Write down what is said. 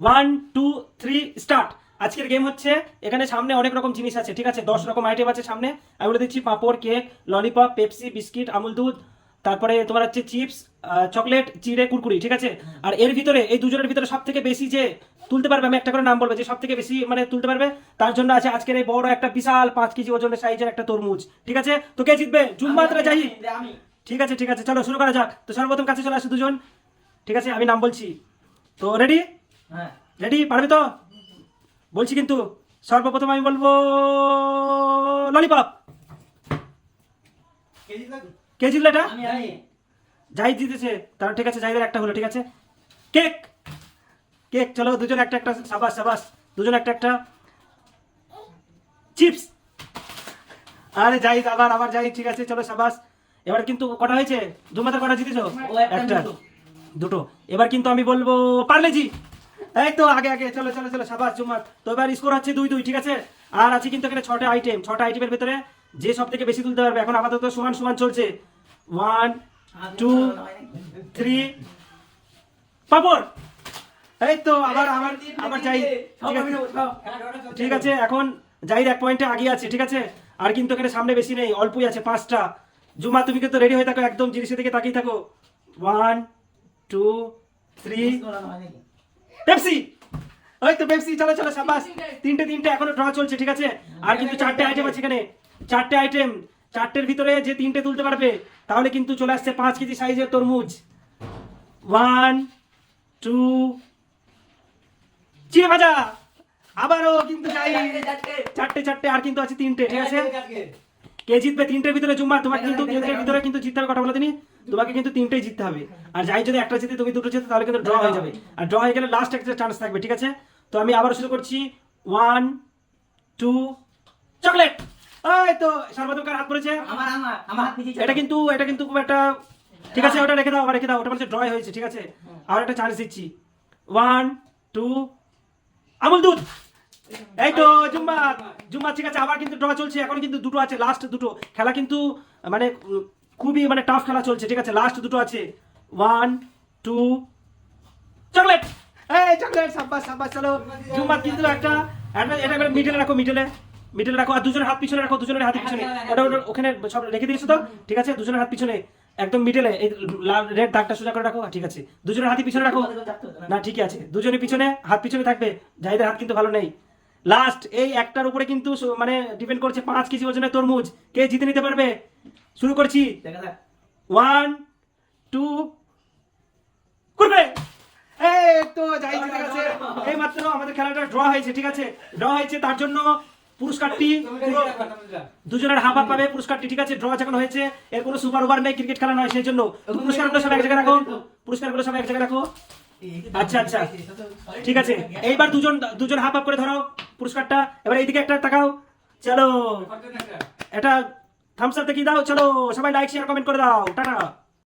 One two three start আজকের game হচ্ছে এখানে সামনে অনেক রকম জিনিস আছে ঠিক আছে? দশ রকম আইটেম আছে সামনে। আমি বলে দিচ্ছি papad cake lollipop Pepsi biscuit Amul দুধ তারপরে তোমার হচ্ছে চিপস চকলেট চিড়ে কুরকুরি ঠিক আছে? আর এর ভিতরে এই দুজনের ভিতরে সব থেকে বেশি যে তুলতে পারবে আমি একটা করে নাম বলব যে সব থেকে বেশি মানে তুলতে পারবে তার জন্য আছে আজকের এই বড় একটা বিশাল পাঁচ কেজি ওজনের সাইজের একটা তরমুজ ঠিক আছে? তো কে জিতবে? জুম্মাত্রা যাই ঠিক আছে ঠিক আছে চলো শুরু করা যাক। তো সর্বপ্রথম কাছে চলে আসে দুজন ঠিক আছে? আমি নাম বলছি। তো রেডি হ্যাঁ। রেডি পারবে তো? বলছি কিন্তু সর্বপ্রথম আমি বলব ললিপপ কে জিতলো এটা? আমি আমি। যাই জিতেছে। তার ঠিক আছে যাইদের একটা হলো ঠিক আছে? কেক! কেক চলো দুজন একটা একটা সাবাস সাবাস। দুজন একটা একটা। চিপস! আরে যাই আবার আবার যাই ঠিক আছে চলো সাবাস। এবার কিন্তু কটা হয়েছে? দু মাথার কটা জিতেছো? একটা। দুটো। এবার কিন্তু আমি বলব পার্লেজি। এই তো, আগে আগে, চলো চলো চলো, সাবাস জুমাত তো এবার স্কোর হচ্ছে দুই দুই, ঠিক আছে? আর আছে কিন্তু এখানে ছটা আইটেম ছটা আইটেমের ভিতরে যে সব থেকে বেশি তুলতে পারবে। এখন আপাতত সমান সমান চলছে। One two three papad! এই তো, আবার আবার আবার যাই। ঠিক আছে? আছে, এখন জাহিদ এক পয়েন্টে আগে আছে, ঠিক আছে? আর কিন্তু এখানে সামনে বেশি নেই, অল্পই আছে, পাঁচটা। জুমা তুমি কিন্তু রেডি হয়ে থাকো, একদম জিনিসের দিকে তাকিয়ে থাকো। One two three Pepsi. ওই তো পেপসি চলো চলো সাবাস তিনটে তিনটে। এখনও ড্র চলছে ঠিক আছে? আর কিন্তু চারটে আইটেম আছে এখানে। চারটে আইটেম চারটের ভিতরে যে তিনটে তুলতে পারবে তাহলে কিন্তু চলে আসছে পাঁচ কেজি সাইজের তরমুজ। ওয়ান টু চিড়ে ভাজা! আবারও কিন্তু চারটে চারটে আর কিন্তু আছে তিনটে ঠিক আছে? কে জিতবে তিনটের ভিতরে জুম্মা? তোমার কিন্তু তিনটের ভিতরে কিন্তু জিততে হবে কথা বলে তিনি তোমাকে কিন্তু তিনটেই জিততে হবে। আর যাই যদি একটা জিতে তুমি দুটো জিতে তাহলে কিন্তু ড্র হয়ে যাবে। আর ড্র হয়ে গেলে লাস্ট একটা চান্স থাকবে ঠিক আছে? তো আমি আবার শুরু করছি। ওয়ান টু চকলেট এই তো সর্বপ্রথম কার হাত পড়েছে? আমার আমার আমার হাত পিছিয়ে এটা কিন্তু এটা কিন্তু খুব একটা ঠিক আছে ওটা রেখে দাও আবার রেখে দাও ওটা বলছে ড্রয় হয়েছে ঠিক আছে? আর একটা চান্স দিচ্ছি। ওয়ান টু আমুল দুধ! এই তো জুম্মা জুম্মা ঠিক আছে আবার কিন্তু ড্র চলছে এখন কিন্তু দুটো আছে লাস্ট দুটো। খেলা কিন্তু মানে খুবই মানে টাফ খেলা চলছে ঠিক আছে? লাস্ট দুটো আছে। ওয়ান টু চকলেট এই চকলেট সাব্বাস সাব্বাস চলো। জুম্মা কিন্তু একটা। এটা করে মিডলে রাখো মিডলে মিডলে রাখো আর দুজনের হাত পিছনে রাখো দুজনের হাত পিছনে। ওটা ওটা ওখানে সব রেখে দিয়েছ তো? ঠিক আছে? দুজনের হাত পিছনে। একদম মিডলে এই লাল রেড দাগটা সোজা করে রাখো ঠিক আছে? দুজনের হাতই পিছনে রাখো। না ঠিকই আছে। দুজনের পিছনে হাত পিছনে থাকবে। জাহিদের হাত কিন্তু ভালো নেই। লাস্ট এই একটার উপরে কিন্তু মানে ডিপেন্ড করছে পাঁচ কেজি ওজনের তরমুজ। কে জিতে নিতে পারবে? শুরু করছি। ওয়ান টু করবে। তো যাই জিতে গেছে। এই মাত্র আমাদের খেলাটা ড্র হয়েছে ঠিক আছে? ড্র হয়েছে তার জন্য পুরস্কারটি পুরো দুজনের হাফ হাফ পাবে পুরস্কারটি ঠিক আছে? ড্র যখন হয়েছে এর কোনো সুপার ওভার নেই ক্রিকেট খেলা নয় সেই জন্য। পুরস্কারগুলো সব এক জায়গায় রাখো। পুরস্কারগুলো সব এক জায়গায় রাখো। আচ্ছা আচ্ছা। ঠিক আছে। এইবার দুজন দুজন হাফ হাফ করে ধরো পুরস্কারটা। এবার এইদিকে একটা তাকাও। চলো। এটা থামস আপ দেখিয়ে দাও। চলো সবাই লাইক শেয়ার কমেন্ট করে দাও। টাটা।